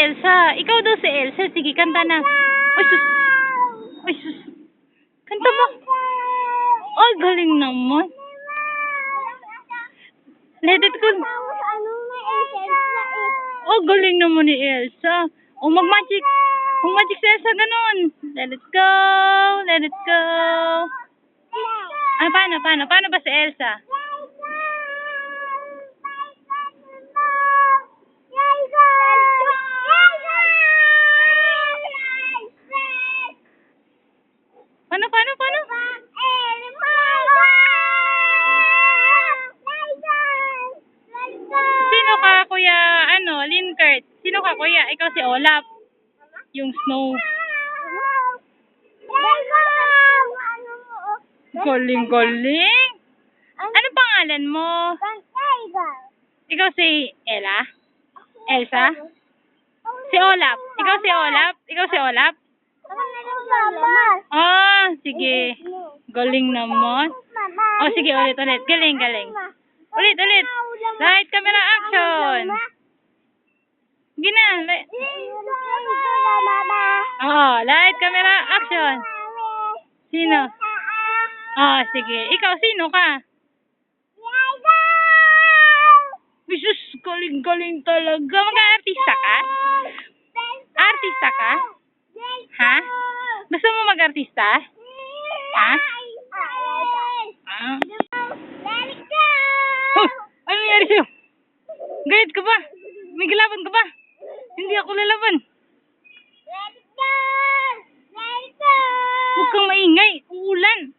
Elsa, ikaw daw si Elsa. Sige, kanta na. Ay, sus. Ay, sus. Kanta mo. Ay, galing naman. Let it go. Oh, galing naman ni Elsa. Oh, mag-magic. Mag-magic si Elsa, ganun. Let it go. Let it go. Ah, paano, paano? Paano ba si Elsa? Kuya? Ikaw si Olaf. Yung snow. Galing, galing. Ano pangalan mo? Ikaw si Ella? Elsa? Si Olaf. Ikaw si Olaf? Ikaw si Olaf? Ah, sige. Galing naman. Oh, sige, ulit, ulit. Galing, galing. Ulit, ulit. Light, camera, action. Sige na. li- Oo, light, camera, action. Sino? Ah, sige. Ikaw, sino ka? Jesus, galing-galing talaga. Mag-artista ka? Artista ka? Ha? Gusto mo mag-artista? Ha? Ah. Oh, ano nangyari sa'yo? Galit ka ba? May galaban ka ba? Hindi ako lalaban. 不跟了，应该无人。